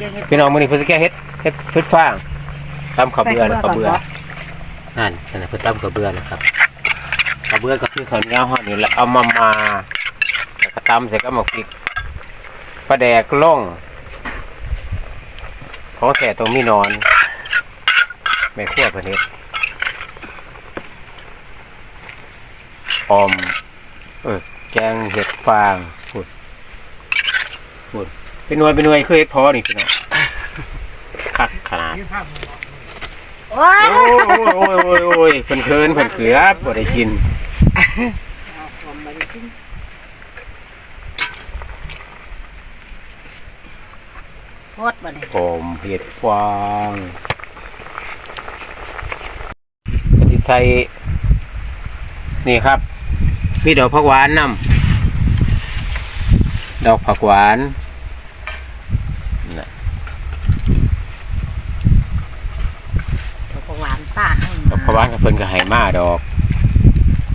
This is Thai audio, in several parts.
แกงเห็ดพี่น้องมื้อนี้เพิ่นสิแก้เฮ็ดเฮ็ดเฮ็ดฟางตำข้าวเบื่อนะข้าวเบื่อนั่นนั่นนะเพิ่นตำข้าวเบื่อนะครับข้าวเบื่อก็คือข้าวเหนียวห่อนี่แล้วเอามามาแล้วก็ตำใส่กับหมกพริกปลาแดกล่องของแท้ตรงมีนอนแม่ครัวเพิ่นเฮ็ดออมเออแกงเห็ดฟางพูดพูด เป็นหน่วยเป็นหน่วยคือเห็ดพอนี่พี่น้องคักขนาดโอ้ยโอ้ยโอ้ยโอ้ยโอ้ยเพิ่นเคินเพิ่นเขือบ่ได้กินโคตรบ่เนี่ยอมเห็ดฟางก็สิใส่นี่ครับ มีดอกผักหวานนำดอกผักหวาน น่ะดอกหวานป้าให้ดอกผักหวานกับเพิ่นก็ให้มาดอก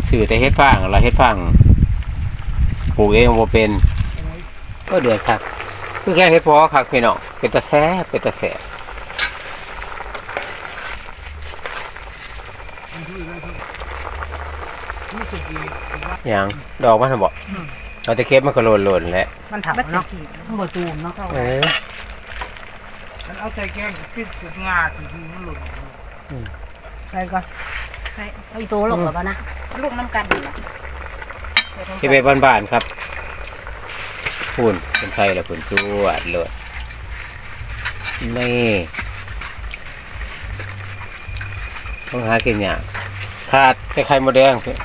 ซื้อแต่เฮ็ดฟางเราเฮ็ดฟางปลูกเองบ่เป็นก็เดือดครับคือแค่เฮ็ดพอครับพี่น้องเป็นตะแซ่บเป็นตะแซ่บอย่างดอกมันทำบอกเราตะเข็บมันก็หล่นๆแหล้วมันถามเนาะมันบ่ตูมเนาะเออ มันเอาใส่แกงปิดกับงาสีที่มันหล่นใส่ก่อนใส่เอาอีโตลงหรอปะนะลูกน้ำกันนี่ล่ะที่ไปบ้านๆครับพูนเป็นไทยแล้วพูนจวดเลยนี่ต้องหากินอย่างขาดใส่ไข่มดแดงเพิ่น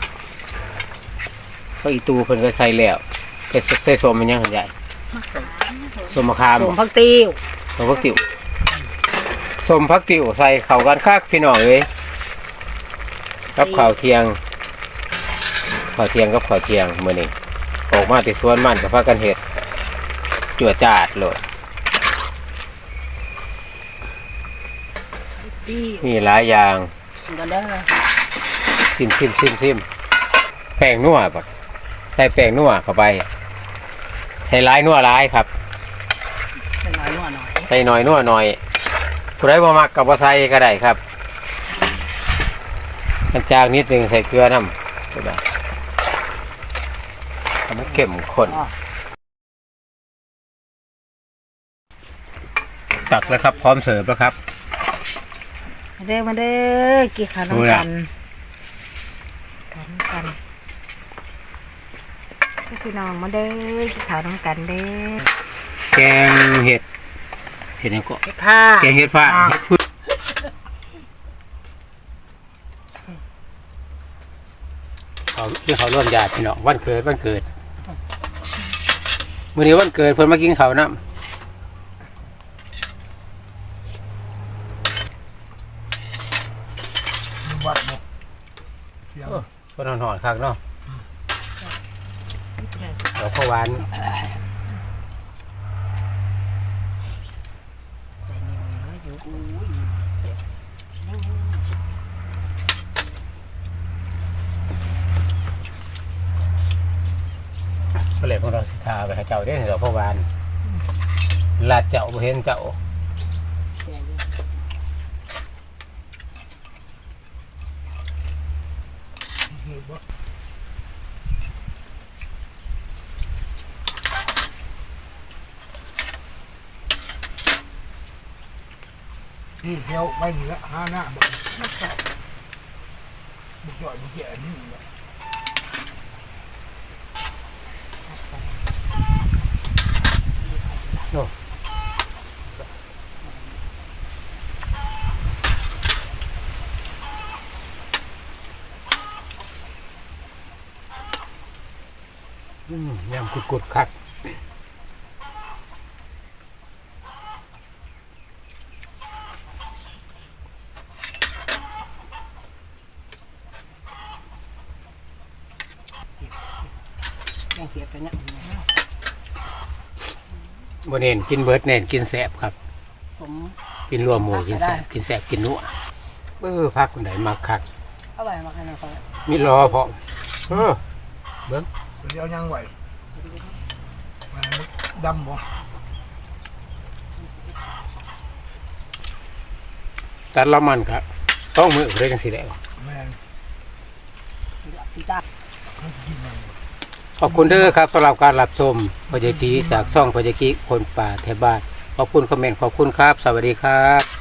เพราะอีตูเพิ่นก็ใส่แล้วใส่ใส่ส้มมันยังใหญ่ส้มมะขามสบ่มพักติ้ว มพักติ๋วสมพักติ๋วใส่เข้ากันคักพี่น้องเอ้ยกับข้าวเที่ยงข้าวเที่ยงกับข้าวเที่ยงมื้อนี้ออกมาที่สวนมันกับพากันเฮ็ดจั่วจาดโลดมีหลายอย่างซิมซิมซิมซิมแป้งนัวปะใส่แป้งนัวเข้าไปใส่หลายนัวหลายครับ ใส่น้อยนัวหน่อย ใส่หน่อยนัวหน่อยผู้ใดบ่มักกับบ่ใส่ก็ได้ครับมันจางนิดนึงใส่เกลือน้ำก็ได้ทำให้เข้มข้นตักแล้วครับ พร้อมเสิร์ฟแล้วครับ มาเด้อมาเด้อกี่ขาวดูน้ำนะกันกันกันพี่น้องมาเด้อกี่ขาวน้ำกันเด้อแกงเห็ด เห็ดหยังก็เฮ็ดผ้าแกงเห็ดฟ้าเห็ดพึ่งเขาที่เขาร่วมญาติพี่น้องวันเกิดวันเกิดมื้อนี้วันเกิดเพิ่นมากินข้าวน้มีวัดเนาะเสียงำเพิ่นหอนๆคักเนาะเดี๋ยวข้าวหวาน ใส่นิ้วเนื้ อู้ยเสร็จก็เลยพวกเราสิทาไปห้เจ้าเด้อเดี๋ยวข้าวหวานลาดเจ้าบ่เห็นเจ้านี่ นี่เที่ยวไม่มีละห้าหน้าบอกบุกจ่อยบุกเกี่ยนี่แหละอืมยำกุดๆคัก แกงเขียดกันเนี่ยบ่เนนกินเบิร์ดเนนกินแซ่บครับ สม กินรวมหมูกินแซ่บกินแซ่บกินนัวเออพักคนไหนมาคักเอาไว้มาให้เราก่อมีรอพร้อมเออเดี๋ยวยังไหวมันดำบ่ตัดละมันครับต้องมือเรียกกันสิแล้วแม่งสีตามันกิน ขอบคุณเด้อครับสำหรับการรับชมพยากีจากช่องพยากีคนป่าแถวบ้านขอบคุณคอมเมนต์ขอบคุณครับ สวัสดีครับ